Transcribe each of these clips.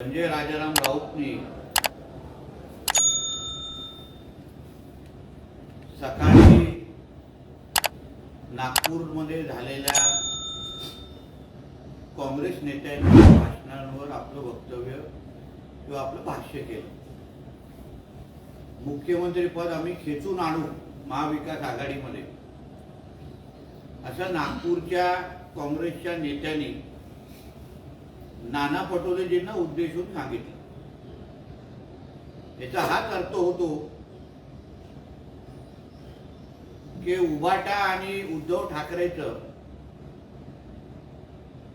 संजय राजाराम राऊतनी सकाळी नागपूरमध्ये झालेल्या काँग्रेस नेत्यांच्या भाषणांवर आपलं वक्तव्य किंवा आपलं भाष्य केलं. मुख्यमंत्रीपद आम्ही खेचून आणू महाविकास आघाडीमध्ये. असं नागपूरच्या काँग्रेसच्या नेत्यांनी नाना पटोलेजींना उद्देशून सांगितलं. याचा हाच अर्थ होतो की उबाटा आणि उद्धव ठाकरेचं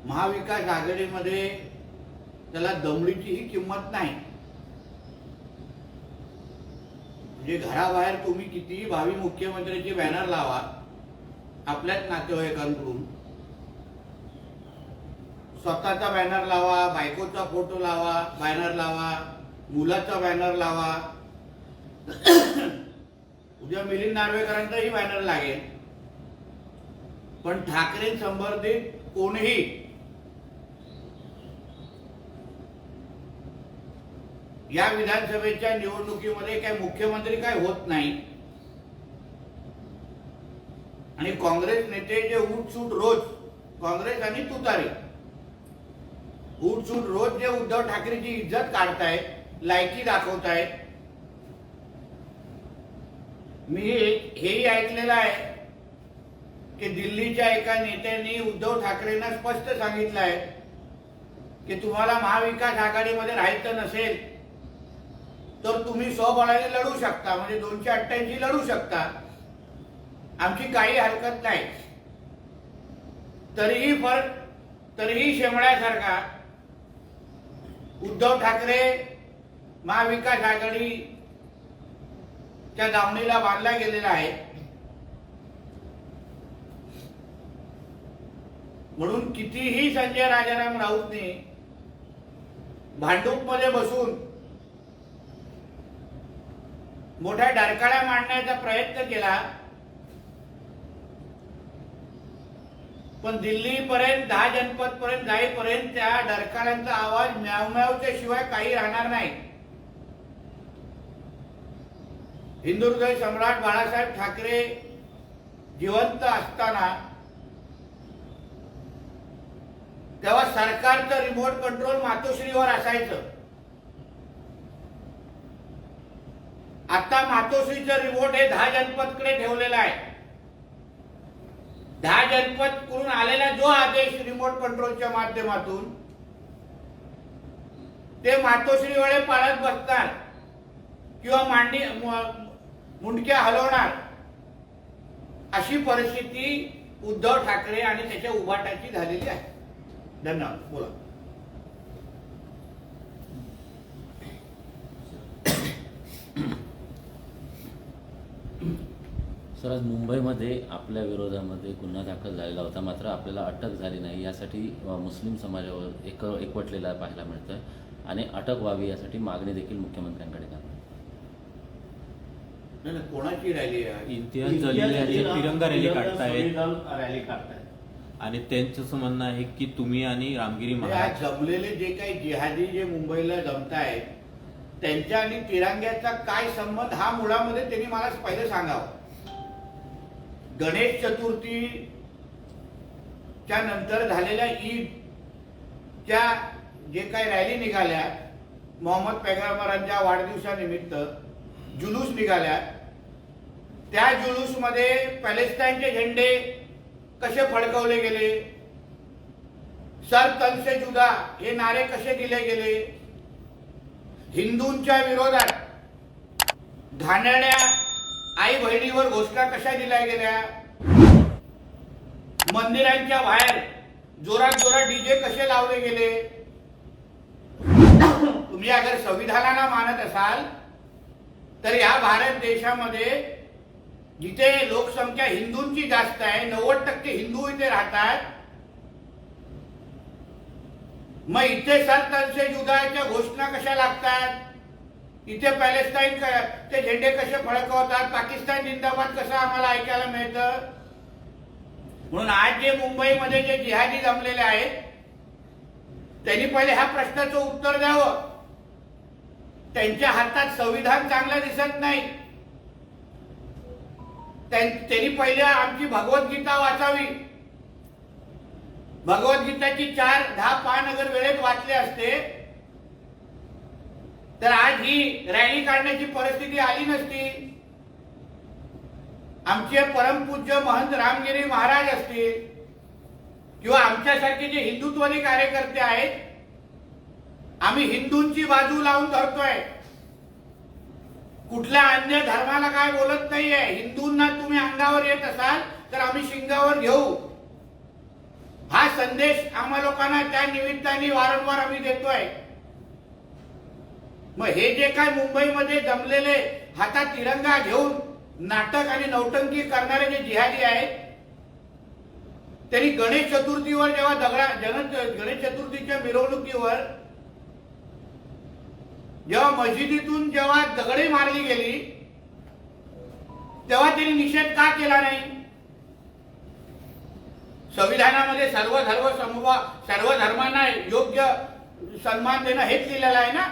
महाविकास आघाडीमध्ये त्याला दमडीचीही किंमत नाही. म्हणजे घराबाहेर तुम्ही कितीही भावी मुख्यमंत्र्यांचे बॅनर लावा आपल्याच नातेवाईकांकडून स्वतःचा बॅनर लावा बायकोचा फोटो लावा बॅनर लावा मुलाचा बॅनर लावा. उद्या मिलिंद नार्वेकरांचाही बॅनर लागेल. पण ठाकरे संबंधित कोणीही या विधानसभेच्या निवडणुकीमध्ये काय मुख्यमंत्री काय होत नाही. आणि काँग्रेस नेते जे उठसूट रोज काँग्रेस आणि तुतारी. उठसूट रोज जे उद्धव ठाकरेची इज्जत काढतायत लायकी दाखवतायत मी हेही ऐकलेलं आहे की दिल्लीच्या एका नेत्यांनी उद्धव ठाकरेंना स्पष्ट सांगितलं आहे की तुम्हाला महाविकास आघाडीमध्ये राहायचं नसेल तर तुम्ही स्वबळाने लढू शकता म्हणजे दोनशे अठ्ठ्याऐंशी लढू शकता. आमची काही हरकत नाही. तरीही फरक तरीही शेमळ्यासारखा उद्धव ठाकरे महाविकास आघाडीच्या दावणीला बांधला गेलेला आहे. म्हणून कितीही संजय राजाराम राऊतने भांडूपमध्ये बसून मोठ्या डरकाळ्या मांडण्याचा प्रयत्न केला पण दिल्लीपर्यंत दहा जनपद पर्यंत जाईपर्यंत त्या डरकाळ्यांचा आवाज म्यावम्यावच्या शिवाय काही राहणार नाही. हिंदुहृदय सम्राट बाळासाहेब ठाकरे जिवंत असताना तेव्हा सरकारचं रिमोट कंट्रोल मातोश्रीवर असायचं. आता मातोश्रीचं रिमोट हे दहा जनपदकडे ठेवलेलं आहे. दहा जनपद करून आलेला जो आदेश रिमोट कंट्रोलच्या माध्यमातून ते मातोश्री वेळे पाळत बसणार किंवा मांडी मुंडक्या हलवणार अशी परिस्थिती उद्धव ठाकरे आणि त्याच्या उभाटाची झालेली आहे. धन्यवाद. बोला. सर आज मुंबईमध्ये आपल्या विरोधामध्ये गुन्हा दाखल झालेला होता. मात्र आपल्याला अटक झाली नाही. यासाठी मुस्लिम समाजावर एक एकवटलेला पाहायला मिळतोय. आणि अटक व्हावी यासाठी मागणी देखील मुख्यमंत्र्यांकडे करणार नाही नाही, कोणाची रॅली आहे? इम्तियाज जलील तिरंगा रॅली काढतायत. रॅली काढतायत. आणि त्यांचं असं म्हणणं आहे की तुम्ही आणि रामगिरी म्हणजे महाराज जमलेले जे काही जिहादी जे मुंबईला जमतायत त्यांच्या आणि तिरंग्याचा काय संबंध हा मुळामध्ये त्यांनी मला पहिले सांगावं. गणेश चतुर्थीच्या नंतर झालेल्या ईदच्या जे काही रॅली निघाल्या मोहम्मद पैगंबरांच्या वाढदिवसानिमित्त जुलूस निघाल्या. त्या जुलूसमध्ये पॅलेस्टाईनचे झेंडे कसे फडकवले गेले? सर तनसे जुदा हे नारे कसे दिले गेले? हिंदूंच्या विरोधात घाणेरड्या आई बहिणीवर घोषणा कशा दिल्या गेल्या? मंदिरांच्या बाहेर जोरात जोरात डीजे कसे लावले गेले? तुम्ही अगर संविधानाला मानत असाल तर या भारत देशामध्ये जिथे लोकसंख्या हिंदूंची जास्त आहे नव्वद टक्के हिंदू इथे राहतात मग इथे सरतनसे युद्धाच्या घोषणा कशा लागतात? इथे पॅलेस्टाईन ते झेंडे कसे फडकवतात? पाकिस्तान जिंदाबाद कसं आम्हाला ऐकायला मिळतं? म्हणून आज जे मुंबईमध्ये जे जिहादी जमलेले आहेत त्यांनी पहिले ह्या प्रश्नाचं उत्तर द्यावं. त्यांच्या हातात संविधान चांगलं दिसत नाही. त्यां- त्यांनी पहिले आमची भगवद्गीता वाचावी. भगवद्गीताची चार दहा पान अगर वेळेत वाचले असते तर आज ही रॅली काढण्याची परिस्थिती आली नसती. आमचे परमपूज्य महंत रामगिरी महाराज असतील किंवा आमच्यासारखे जे हिंदुत्वनी कार्यकर्ते आहेत आम्ही हिंदूंची बाजू लावून धरतोय. कुठल्या अन्य धर्माला काय बोलत नाहीये. हिंदूंना तुम्ही अंगावर येत असाल तर आम्ही शिंगावर घेऊ. हा संदेश आम्हा लोकांना त्या निमित्ताने वारंवार आम्ही देतोय. मग हे जे काय मुंबईमध्ये जमलेले हातात तिरंगा घेऊन नाटक आणि नौटंकी करणारे जे जिहादी आहेत त्यांनी गणेश चतुर्थीवर जेव्हा दगडा जन गणेश चतुर्थीच्या मिरवणुकीवर जेव्हा मशिदीतून जेव्हा दगडे मारली गेली तेव्हा त्यांनी निषेध का केला नाही? संविधानामध्ये सर्व धर्म समूह सर्व धर्मांना योग्य सन्मान देणं हेच लिहिलेलं आहे ना?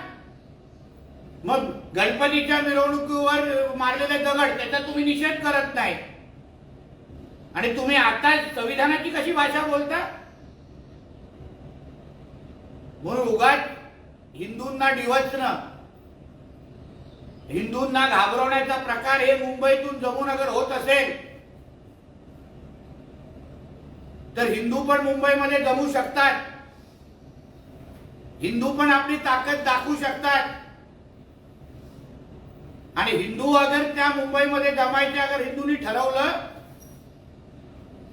मग गणपतीच्या मिरवणुकीवर मारलेले दगड त्याचा तुम्ही निषेध करत नाही. आणि तुम्ही आता संविधानाची कशी भाषा बोलता? म्हणून उगाच हिंदूंना डिवचणं हिंदूंना घाबरवण्याचा प्रकार हे मुंबईतून जमून अगर होत असेल. तर हिंदू पण मुंबईमध्ये जमू शकतात. हिंदू पण आपली ताकद दाखवू शकतात. आणि हिंदू अगर त्या मुंबईमध्ये जमायचे अगर हिंदूंनी ठरवलं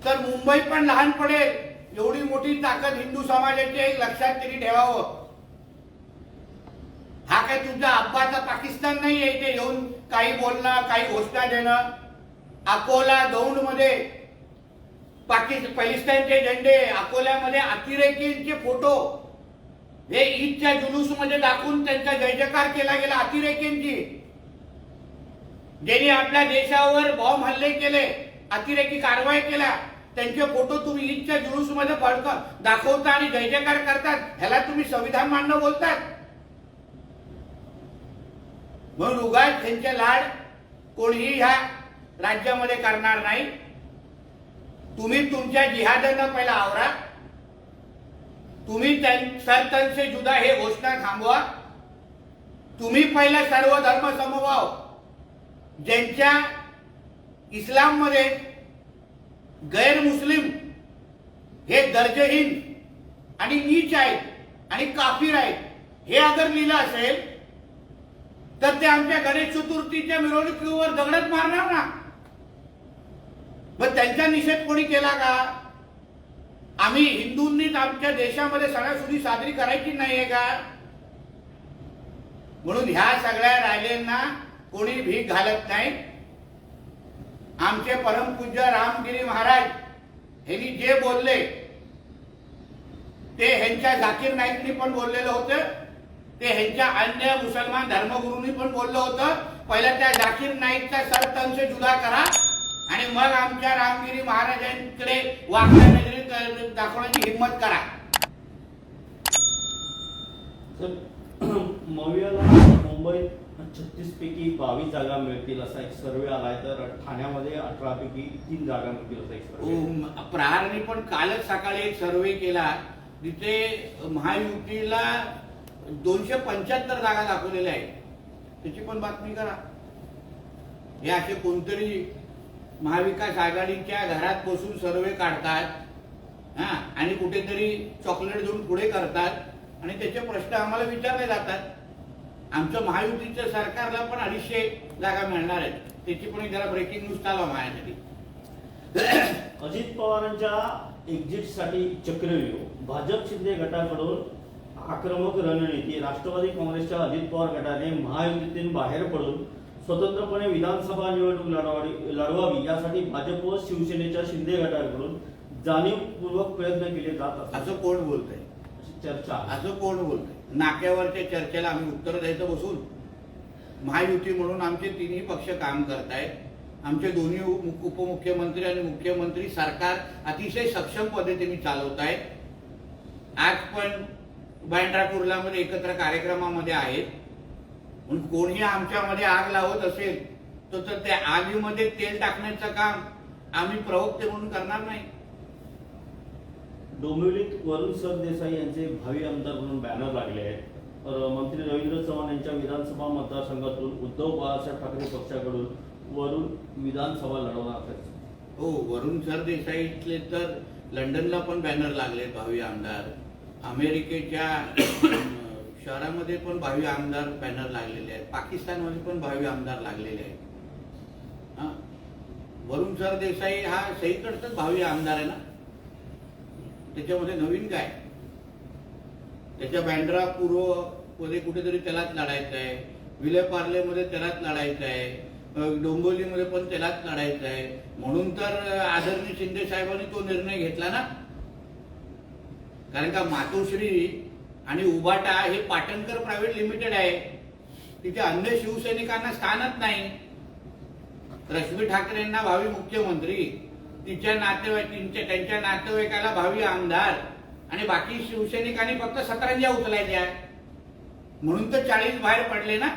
तर मुंबई पण लहान पडेल एवढी मोठी ताकद हिंदू समाजाची एक लक्षात तरी ठेवावं. हा काय तुमचा अब्बाचा पाकिस्तान नाही आहे इथे येऊन काही बोलणं काही घोषणा देणं. अकोला दौंडमध्ये पाकिस्तान पॅलेस्टाईनचे झेंडे अकोल्यामध्ये अतिरेकींचे फोटो. हे ईदच्या जुलूसमध्ये दाखवून त्यांचा जय जयकार केला गेला अतिरेकींची. ज्यांनी आपल्या देशावर बॉम्ब हल्ले केले अतिरेकी कारवाई केल्या त्यांचे फोटो तुम्ही ईदच्या जुलूसमध्ये दाखवता आणि जय जयकार करतात ह्याला तुम्ही संविधान मानणं बोलतात. म्हणून उगाच त्यांचे लाड कोणीही ह्या राज्यामध्ये करणार नाही. तुम्ही तुमच्या जिहादांना पहिला आवरा. तुम्ही त्यां- सरतन से जुदा हे घोषणा थांबवा. तुम्ही पहिला सर्व धर्म समभाव. ज्यांच्या इस्लाममध्ये गैर मुस्लिम हे दर्जहीन आणि नीच आहेत आणि काफीर आहेत हे अगर लिहिलं असेल तर ते आमच्या गणेश चतुर्थीच्या मिरवणुकीवर दगडच मारणार ना? मग त्यांचा निषेध कोणी केला का? आम्ही हिंदूंनीच आमच्या देशामध्ये सणासुदी साजरी करायची नाहीये का? म्हणून ह्या सगळ्या रायलेंना कोणी भीक घालत नाही. आमचे परमपूज्य रामगिरी महाराज यांनी जे बोलले ते ह्यांच्या जाकीर नाईकनी पण बोललेलं होतं. ते ह्यांच्या अन्य मुसलमान धर्मगुरूंनी पण बोललं होतं. पहिला त्या जाकीर नाईकचा सरतंश जुदा करा आणि मग आमच्या रामगिरी महाराजांकडे वाकड्या नजरेत दाखवण्याची हिंमत करा. मुंबई मुंबईत छत्तीस पैकी बावीस जागा मिळतील असा एक सर्वे आलाय. तर ठाण्यामध्ये अठरा पैकी तीन जागा मिळतील असा एक सर्वे. प्रहारने पण कालच सकाळी एक सर्वे केला. तिथे महायुतीला दोनशे पंच्याहत्तर जागा दाखवलेल्या आहेत. त्याची पण बातमी करा. हे असे कोणतरी महाविकास आघाडीच्या घरात बसून सर्वे काढतात हा आणि कुठेतरी चॉकलेट देऊन पुढे करतात आणि त्याचे प्रश्न आम्हाला विचारले जातात. आमचं महायुतीच्या सरकारला पण अडीचशे जागा मिळणार आहेत. त्याची पण जरा ब्रेकिंग न्यूज चालवा माझ्यासाठी. अजित पवारांच्या एक्झिटसाठी चक्रव्यूह भाजप शिंदे गटाकडून आक्रमक रणनीती. राष्ट्रवादी काँग्रेसच्या अजित पवार गटाने महायुतीतून बाहेर पडून स्वतंत्रपणे विधानसभा निवडणूक लढवावी लढवावी यासाठी भाजप व शिवसेनेच्या शिंदे गटाकडून जाणीवपूर्वक प्रयत्न केले जात असं कोण बोलतंय? अशी चर्चा. असं कोण बोलतंय? नाक्यावरच्या चर्चेला आम्ही उत्तर द्यायचं बसून. महायुती म्हणून आमचे तिन्ही पक्ष काम करतायत. आमचे दोन्ही उपमुख्यमंत्री आणि मुख्यमंत्री सरकार अतिशय सक्षम पद्धतीने चालवत आहेत आज पण बँड्रा कुर्लामध्ये एकत्र कार्यक्रमामध्ये आहेत. म्हणून कोणी आमच्यामध्ये आग लावत असेल तर तर त्या आगीमध्ये तेल टाकण्याचं काम आम्ही प्रवक्ते म्हणून करणार नाही. डोंबिवलीत वरुण सरदेसाई यांचे भावी आमदार म्हणून बॅनर लागले आहेत. तर मंत्री रवींद्र चव्हाण यांच्या विधानसभा मतदारसंघातून उद्धव बाळासाहेब ठाकरे पक्षाकडून वरुण विधानसभा लढवणार हो वरुण सरदेसाईतले तर लंडनला पण बॅनर लागले भावी आमदार. अमेरिकेच्या शहरामध्ये पण भावी आमदार बॅनर लागलेले आहेत. पाकिस्तानमध्ये पण भावी आमदार लागलेले आहेत. हा. वरुण सरदेसाई हा सईकडचाच भावी आमदार आहे ना? त्याच्यामध्ये नवीन काय? त्याच्या बँड्रा पूर्वमध्ये कुठेतरी त्यालाच लढायचं आहे. विले पार्लेमध्ये त्यालाच लढायचं आहे. अं, डोंबिवलीमध्ये पण त्यालाच लढायचं आहे. म्हणून तर आदरणीय शिंदे साहेबांनी तो निर्णय घेतला ना. कारण का मातोश्री आणि उबाटा हे पाटणकर प्रायव्हेट लिमिटेड आहे. तिथे अन्य शिवसैनिकांना स्थानच नाही. रश्मी ठाकरेंना भावी मुख्यमंत्री तिच्या नातेवाईकांच्या त्यांच्या नातेवाईकाला भावी आमदार. आणि बाकी शिवसैनिकांनी फक्त सतरंजा उचलायच्या. म्हणून तर चाळीस बाहेर पडले ना.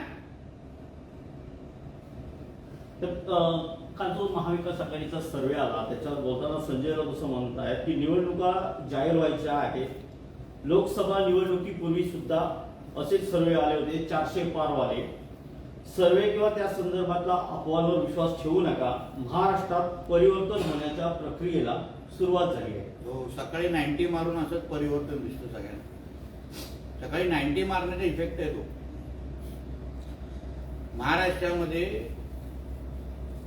तर काल जो महाविकास आघाडीचा सर्वे आला. त्याच्यावर बोलताना संजय राऊत असं म्हणत आहेत की निवडणुका जाहीर व्हायच्या आहेत. लोकसभा निवडणुकीपूर्वी सुद्धा असेच सर्वे आले होते. चारशे पारवाले सर्वे किंवा त्या संदर्भातला अहवालावर विश्वास ठेवू नका. महाराष्ट्रात परिवर्तन होण्याच्या प्रक्रियेला सुरुवात झाली आहे. हो सकाळी नाईन्टी मारून असंच परिवर्तन दिसतं सगळ्यांना. सकाळी नाईन्टी मारण्याचा इफेक्ट आहे तो. महाराष्ट्रामध्ये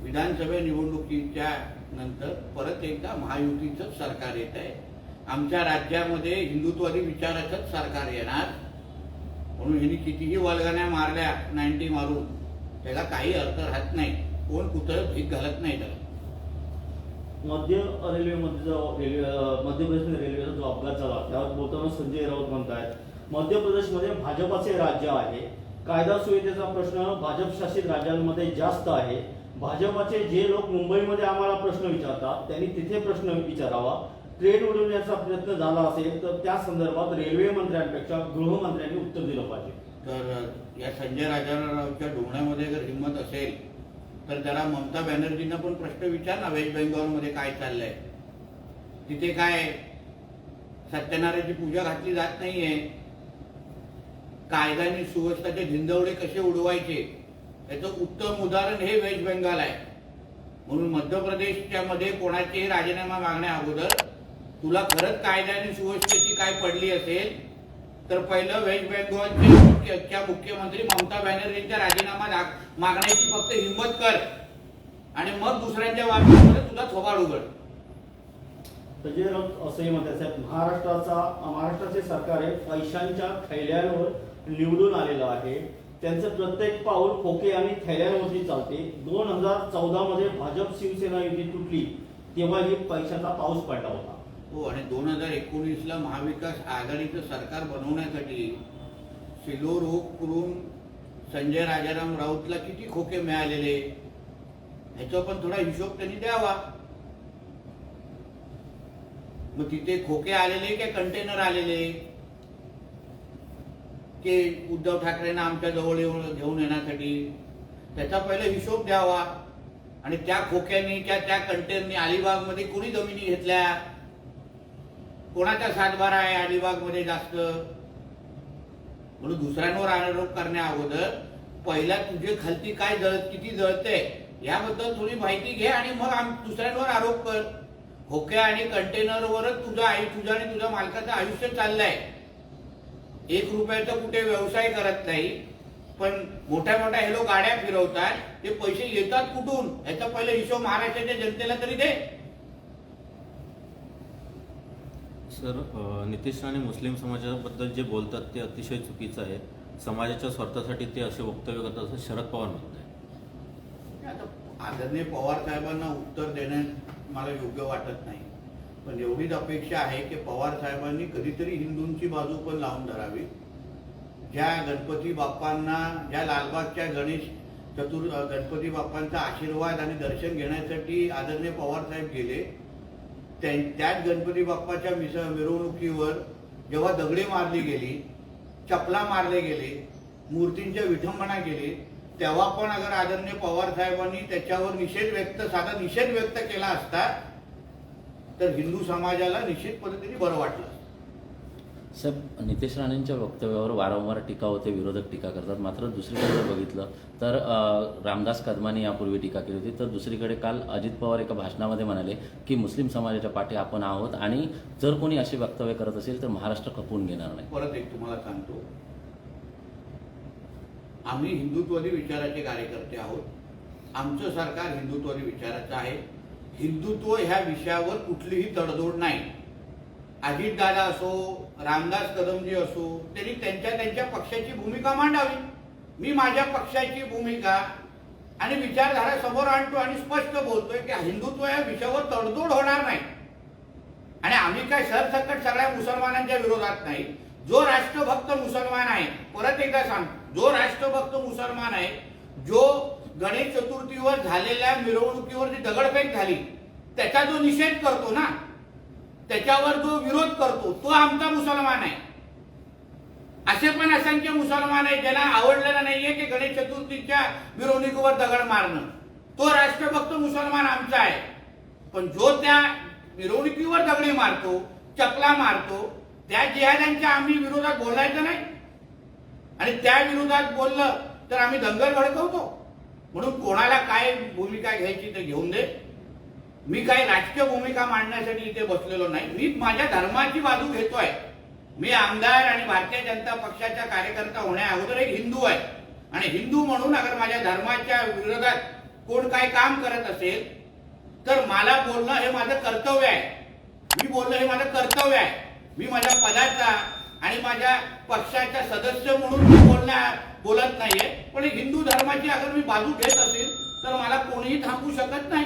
विधानसभा निवडणुकीच्या नंतर परत एकदा महायुतीचं सरकार येत आहे. आमच्या राज्यामध्ये हिंदुत्वादी विचाराचंच सरकार येणार. म्हणून हिने कितीही वल्गण्या मारल्या नाईन्टी मारून. त्याला काही अर्थ राहत नाही. कोण कुठं भीक घालत नाही त्याला. मध्य रेल्वेमध्ये जो रेल्वे मध्य प्रदेश रेल्वेचा जो अपघात झाला त्यावर बोलताना संजय राऊत म्हणतायत मध्य प्रदेशमध्ये भाजपाचे राज्य आहे. कायदा सुविधेचा प्रश्न भाजप शासित राज्यांमध्ये जास्त आहे. भाजपाचे जे लोक मुंबईमध्ये आम्हाला प्रश्न विचारतात त्यांनी तिथे प्रश्न विचारावा. ट्रेन उडवण्याचा प्रयत्न झाला असेल तर त्या संदर्भात रेल्वे मंत्र्यांपेक्षा गृहमंत्र्यांनी उत्तर दिलं पाहिजे. तर या संजय राजारावच्या डोण्यामध्ये जर हिंमत असेल तर त्याला ममता बॅनर्जींना पण प्रश्न विचार ना वेस्ट बेंगॉलमध्ये काय चाललंय? तिथे काय सत्यनारायणची पूजा घातली जात नाहीये? कायद्याने आणि सुव्यवस्थाचे झिंजवडे कसे उडवायचे? याचं उत्तम उदाहरण हे वेस्ट बेंगाल आहे. म्हणून मध्य प्रदेशच्या मध्ये कोणाचेही राजीनामा मागण्या अगोदर तुला खरंच कायद्याने सुव्यवस्थेची काय पडली असेल तर पहिलं वेस्ट बेंगॉलचे मुख्य- मुख्यमंत्री ममता बॅनर्जींचा राजीनामा मागण्याची फक्त हिंमत कर. आणि मग दुसऱ्यांच्या बाबतीमध्ये तुला थोबाड उघड. असंही म्हणतात साहेब महाराष्ट्राचा महाराष्ट्राचे सरकार हे पैशांच्या थैल्यांवर निवडून आलेलं आहे. त्यांचं प्रत्येक पाऊल खोके आणि थैल्यांवरती चालते. दोन हजार चौदा मध्ये भाजप शिवसेना युती तुटली तेव्हा ही पैशाचा पाऊस पडला होता. हो आणि दोन हजार एकोणीसला महाविकास आघाडीचं सरकार बनवण्यासाठी सिलो रोग करून संजय राजाराम राऊतला किती खोके मिळालेले? ह्याचा पण थोडा हिशोब त्यांनी द्यावा. मग तिथे खोके आलेले की कंटेनर आलेले? के उद्धव ठाकरेंना आमच्या जवळ येऊन घेऊन येण्यासाठी? त्याचा पहिले हिशोब द्यावा. आणि त्या खोक्यांनी त्या त्या कंटेनरनी अलिबागमध्ये कोणी जमिनी घेतल्या? कोणाचा सातबारा आहे? अलिबागमध्ये जास्त. म्हणून दुसऱ्यांवर आरोप करण्या अगोदर पहिला तुझे खालती काय जळत किती जळते याबद्दल थोडी माहिती घे आणि मग दुसऱ्यांवर आरोप कर. खोक्या आणि कंटेनरवरच तुझं आई तुझं आणि तुझ्या मालकाचं आयुष्य चाललंय. एक रुपयाचा कुठे व्यवसाय करत नाही पण मोठ्या मोठ्या हे लोक गाड्या फिरवतात ते पैसे येतात कुठून? याचा पहिले हिशोब महाराष्ट्राच्या जनतेला तरी दे. सर नितीश राणे मुस्लिम समाजाबद्दल जे बोलतात ते अतिशय चुकीचं आहे. समाजाच्या स्वार्थासाठी ते असे वक्तव्य करतात असं शरद पवार म्हणत आहे आता आदरणीय पवार साहेबांना उत्तर देण्यात मला योग्य वाटत नाही. पण एवढीच अपेक्षा आहे की पवार साहेबांनी कधीतरी हिंदूंची बाजू पण लावून धरावी. ज्या गणपती बाप्पांना ज्या लालबागच्या गणेश चतुर गणपती बाप्पांचा आशीर्वाद आणि दर्शन घेण्यासाठी आदरणीय पवार साहेब गेले त्याच गणपती बाप्पाच्या मिस मिरवणुकीवर जेव्हा दगडी मारली गेली चपला मारले गेले मूर्तींच्या विठंबना केली तेव्हा पण अगर आदरणीय पवार साहेबांनी त्याच्यावर निषेध व्यक्त साधा निषेध व्यक्त केला असता तर हिंदू समाजाला निश्चित पद्धतीने बरं वाटलं असतं. साहेब नितेश राणेंच्या वक्तव्यावर वारंवार टीका होते विरोधक टीका करतात. मात्र दुसरीकडे जर बघितलं तर रामदास कदमांनी यापूर्वी टीका केली होती. तर दुसरीकडे काल अजित पवार एका भाषणामध्ये म्हणाले की मुस्लिम समाजाच्या पाठी आपण आहोत आणि जर कोणी अशी वक्तव्य करत असेल तर महाराष्ट्र खपवून घेणार नाही. परत एक तुम्हाला सांगतो. आम्ही हिंदुत्ववादी विचाराचे कार्यकर्ते आहोत. आमचं सरकार हिंदुत्ववादी विचाराचं आहे. हिंदुत्व ह्या विषयावर कुठलीही तडजोड नाही. अजितदादा असो रामदास कदमजी असो त्यांनी त्यांच्या त्यांच्या पक्षाची भूमिका मांडावी. मी माझ्या पक्षाची भूमिका आणि विचारधारा समोर आणतो आणि स्पष्ट बोलतोय की हिंदुत्व या विषयावर तडजोड होणार नाही. आणि आम्ही काय सरसकट सगळ्या मुसलमानांच्या विरोधात नाही. जो राष्ट्रभक्त मुसलमान आहे परत एकदा सांग जो राष्ट्रभक्त मुसलमान आहे जो गणेश चतुर्थीवर झालेल्या मिरवणुकीवर जी दगडफेक झाली त्याचा जो निषेध करतो ना त्याच्यावर जो विरोध करतो तो आमचा मुसलमान आहे. असे पण असंख्य मुसलमान आहेत ज्यांना आवडलेलं नाहीये की गणेश चतुर्थीच्या मिरवणुकीवर दगड मारणं. तो राष्ट्रभक्त मुसलमान आमचा आहे. पण जो त्या मिरवणुकीवर दगडी मारतो चपला मारतो त्या जिहाद्यांच्या आम्ही विरोधात बोलायचं नाही. आणि त्या विरोधात बोललं तर आम्ही दंगल भडकवतो म्हणून कोणाला काय भूमिका घ्यायची ते घेऊन दे. मी काही राजकीय भूमिका मांडण्यासाठी इथे बसलेलो नाही. मी माझ्या धर्माची बाजू घेतोय. मी आमदार आणि भारतीय जनता पक्षाचा कार्यकर्ता होण्या अगोदर एक हिंदू आहे. आणि हिंदू म्हणून अगर माझ्या धर्माच्या विरोधात कोण काय काम करत असेल तर मला बोलणं हे माझं कर्तव्य आहे. मी बोलणं हे माझं कर्तव्य आहे. मी माझ्या पदाचा आणि माझ्या पक्षाच्या सदस्य म्हणून मी बोलण्या बोलत नाहीये. पण हिंदू धर्माची अगर मी बाजू घेत असेल तर मला कोणीही थांबू शकत नाही.